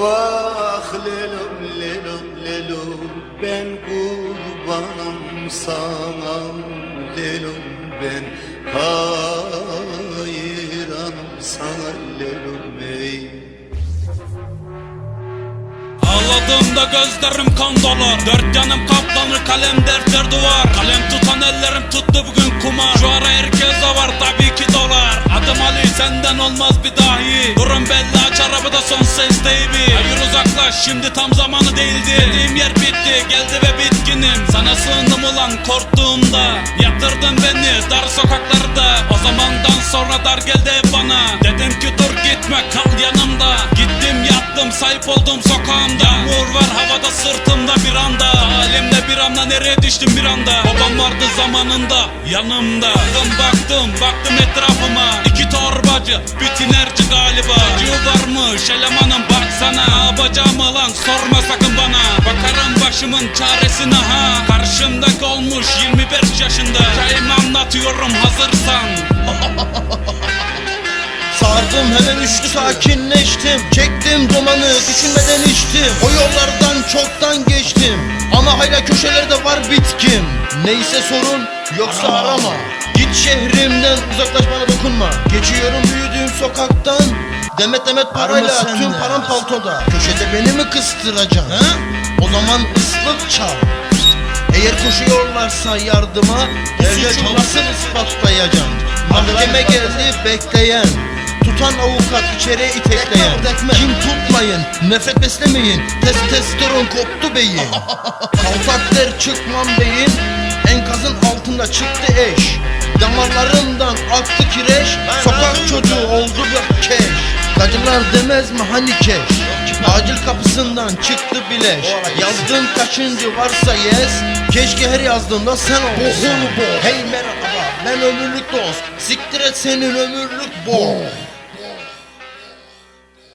Vah lelum lelum lelum ben kurbanım sana lelum ben hayranım sana. Lelum ey. Ağladığımda gözlerim kan dolar. Dört yanım kaplanır kalem dertler duvar. Kalem tutan ellerim tuttu bugün kumar. Şu ara herkes var tabii ki dolar. Adım Ali senden olmaz bir dahi. Durum belli arabada son ses baby Hayır uzaklaş. Şimdi tam zamanı değildi. Dediğim yer bitti. Geldi ve bitkinim. Sana sığındım ulan korktuğumda. Yatırdın beni dar sokaklarda. O zamandan sonra dar geldi bana. Dedim ki dur gitme kal yanımda. Gittim yattım sahip oldum sokağımda. Yağmur var havada sırtımda bir anda. Halimle bir anda nereye düştüm bir anda? Babam vardı zamanında yanımda. Baktım baktım baktım etrafıma. İki torbacı bir tinerci galiba Varmış elemanım baksana. Ne yapacağım lan sorma sakın bana. Bakarım başımın çaresine ha. Karşımdaki olmuş 25 yaşında. Hikayemi anlatıyorum hazırsan. Sardım hemen üçlü sakinleştim. Çektim dumanı düşünmeden içtim. O yollardan çoktan geçtim. Ama hala köşelerde var bitkim. Neyse sorun yoksa arama. Git şehrimden uzaklaş bana dokunma. Geçiyorum büyüdüğüm sokaktan Demet demet parayla tüm param paltoda. Köşede beni mi kıstıracaksın? O zaman ıslık çal. Eğer koşuyorlarsa yardıma nasıl ispatlayacağım Mahkeme geldi bekleyen. Tutan avukat içeriye itekleyen. Kim tutmayın nefret beslemeyin. Testosteron koptu beyin. Kaltak der çıkmam beyin. Enkazın altında çıktı eş. Damarlarından aktı kireç. Sokak çocuğu oldu bir keş Gacılar demez mi hani keş? Acil kapısından çıktı bileş. Yazdığın kaçıncı varsa yes. Keşke her yazdığında sen olsun Hey merhaba ben ömürlük dost. Siktir et senin ömürlük bol